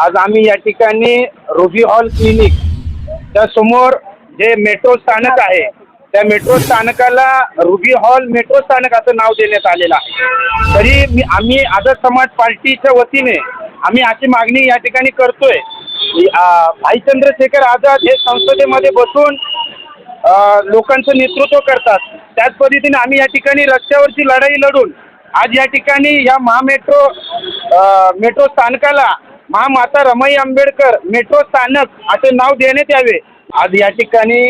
आज आम्ही या ठिकाणी रुबी हॉल क्लिनिक त्या समोर जे मेट्रो स्थानक आहे त्या मेट्रो स्थानकाला रुबी हॉल मेट्रो स्थानक असं नाव देण्यात आलेलं आहे. तरी मी आम्ही आझाद समाज पार्टीच्या वतीने आम्ही अशी मागणी या ठिकाणी करतोय की, भाई चंद्रशेखर आझाद हे संसदेमध्ये बसून लोकांचं नेतृत्व करतात. त्याच पद्धतीने आम्ही या ठिकाणी रस्त्यावरची लढाई लढून आज या ठिकाणी या महामेट्रो मेट्रो स्थानकाला महामाता रमाई आंबेडकर मेट्रो स्थानक असे नाव देण्यात यावे. आज या ठिकाणी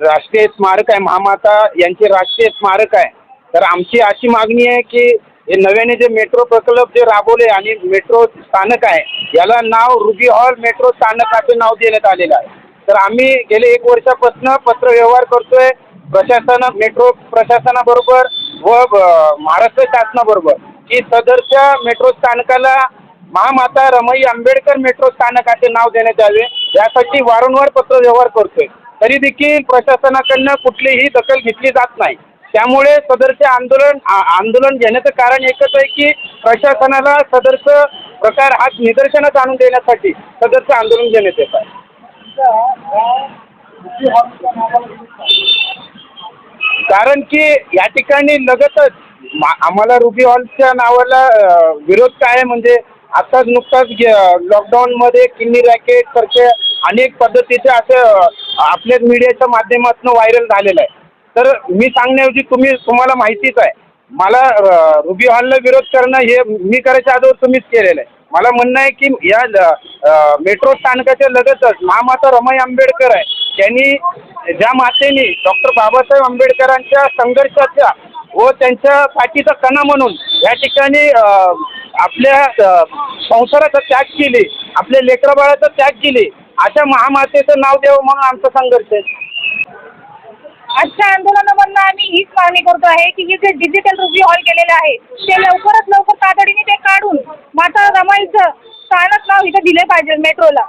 राष्ट्रीय स्मारक आहे महामाता यांचे राष्ट्रीय स्मारक आहे. तर आमची अशी मागणी आहे की हे नव्याने जे मेट्रो प्रकल्प जे राबवले आणि मेट्रो स्थानक आहे याला नाव रुबी हॉल मेट्रो स्थानक असे नाव देण्यात आलेलं आहे. तर आम्ही गेले एक वर्षापासून पत्रव्यवहार करतोय. प्रशासन मेट्रो प्रशासनाबरोबर व महाराष्ट्र शासनाबरोबर की सदरच्या मेट्रो स्थानकाला महामाता रमाई आंबेडकर मेट्रो स्थानकाचे नाव देण्यात यावे. यासाठी वारंवार पत्रव्यवहार करतोय. तरी देखील प्रशासनाकडनं कुठलीही दखल घेतली जात नाही. त्यामुळे सदरचे आंदोलन आंदोलन घेण्याचं कारण एकच आहे की प्रशासनाला सदरचं प्रकार हा निदर्शनात आणून देण्यासाठी सदरचं आंदोलन घेण्यात येत आहे. कारण की या ठिकाणी लगतच मा- आम्हाला रुबी हॉलच्या नावाला विरोध काय आहे म्हणजे आताच नुकताच लॉकडाऊनमध्ये किन्नी रॅकेट सारखे अनेक पद्धतीचे असे अ, आपल्या मीडियाच्या माध्यमातून व्हायरल झालेलं आहे. तर मी सांगण्याऐवजी तुम्ही तुम्हाला माहितीच आहे. मला रुबी हॉलला विरोध करणं हे मी करायच्या अगोदर तुम्हीच केलेलं आहे. मला म्हणणं आहे की या ल- मेट्रो स्थानकाच्या लगतच महामाता रमाई आंबेडकर आहे. त्यांनी ज्या मातेने डॉक्टर बाबासाहेब आंबेडकरांच्या संघर्षाच्या व त्यांच्या पाठीचा कणा म्हणून या ठिकाणी आपल्या संसाराचा त्याग केले आपल्या लेकराबाळाचा त्याग केले अशा महामातेचं नाव द्यावं म्हणून आमचा संघर्ष आहे. आजच्या आंदोलनामधनं आम्ही हीच मागणी करतो आहे की हे जे डिजिटल रुपी हॉल केलेलं आहे ते लवकरात लवकर तातडीने ते काढून माता रमाईचं स्थानक नाव इथं दिले पाहिजे मेट्रोला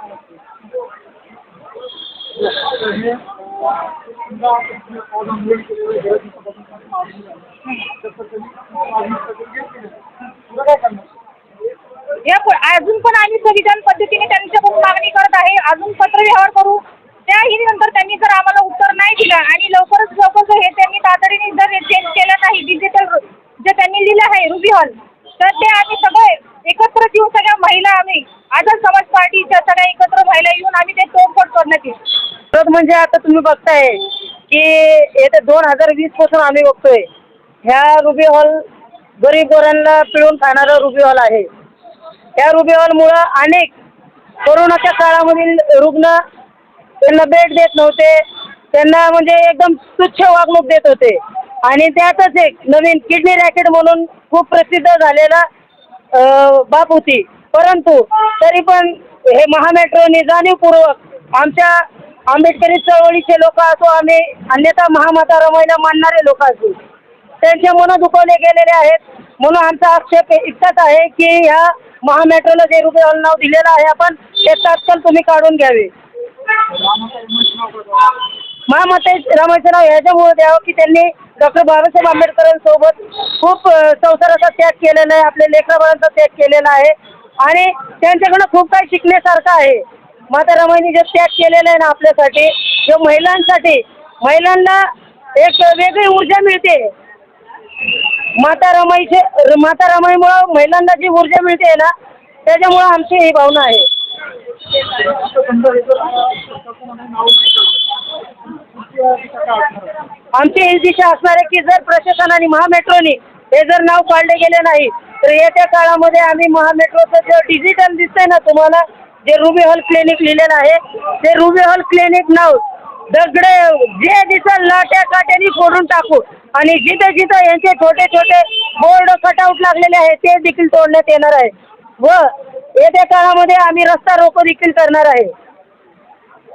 या अजून पण आम्ही संविधान पद्धतीने त्यांच्याकडून मागणी करत आहे. अजून पत्रव्यवहार करू. त्याही नंतर त्यांनी जर आम्हाला उत्तर नाही दिलं आणि लवकरच लवकर हे त्यांनी तातडीने जर चेंज केलं नाही डिजिटल जे त्यांनी लिहिलं आहे रुबी हॉल तर ते आम्ही सगळे एकत्र येऊन सगळ्या महिला आम्ही आझाद समाज पार्टीच्या सगळ्या व्हायला येऊन आम्ही ते तोडफोड करण्यात येईल तर म्हणजे आता तुम्ही बघताय की येत्या दोन हजार वीसपासून आम्ही बघतोय. ह्या रुबी हॉल गरीब गोरांना पिळून खाणारा रुबी हॉल आहे. त्या रुबी हॉलमुळं अनेक कोरोनाच्या काळामधील रुग्ण त्यांना बेड देत नव्हते. त्यांना म्हणजे एकदम तुच्छ वागणूक देत होते. आणि त्यातच एक नवीन किडनी रॅकेट म्हणून खूप प्रसिद्ध झालेला बाप होती. परंतु तरी पण हे महामेट्रोने जाणीवपूर्वक आमच्या आंबेडकरी चळवळीचे लोक असो आम्ही अन्यथा महामाता रमाईला मानणारे लोक असू त्यांचे मन दुखवले गेलेले आहेत. म्हणून आमचा आक्षेप इतकाच आहे की ह्या महामेट्रोला जे रुपये नाव दिलेलं आहे आपण ते तात्काळ तुम्ही काढून घ्यावे. महामाता रमाईचं नाव ह्याच्यामुळे द्यावं की त्यांनी डॉक्टर बाबासाहेब आंबेडकरांसोबत खूप संसाराचा त्याग केलेला आहे आपल्या लेकराबाळांचा त्याग केलेला आहे. आणि त्यांच्याकडं खूप काही शिकण्यासारखं आहे. माता रमाईने जे त्याग केलेला आहे ना आपल्यासाठी जो महिलांसाठी महिलांना एक वेगळी ऊर्जा मिळते. माता रमाईचे माता रमाईमुळं महिलांना जी ऊर्जा मिळते ना त्याच्यामुळं आमची ही भावना आहे. आमची ही दिशा असणार आहे की जर प्रशासन आणि हे जर नाव काढले गेले नाही तर येत्या काळामध्ये आम्ही महामेट्रोचं जे डिजिटल दिसतंय ना तुम्हाला जे रुबी हॉल क्लिनिक लिहिलेलं आहे ते रुबी हॉल क्लिनिक नाव दगडे जे दिसल लाट्या काट्यानी फोडून टाकू. आणि जिथं जिथं यांचे छोटे छोटे बोर्ड कटआउट लागलेले आहे ते देखील तोडण्यात येणार आहे. व येत्या काळामध्ये आम्ही रस्ता रोको देखील करणार आहे.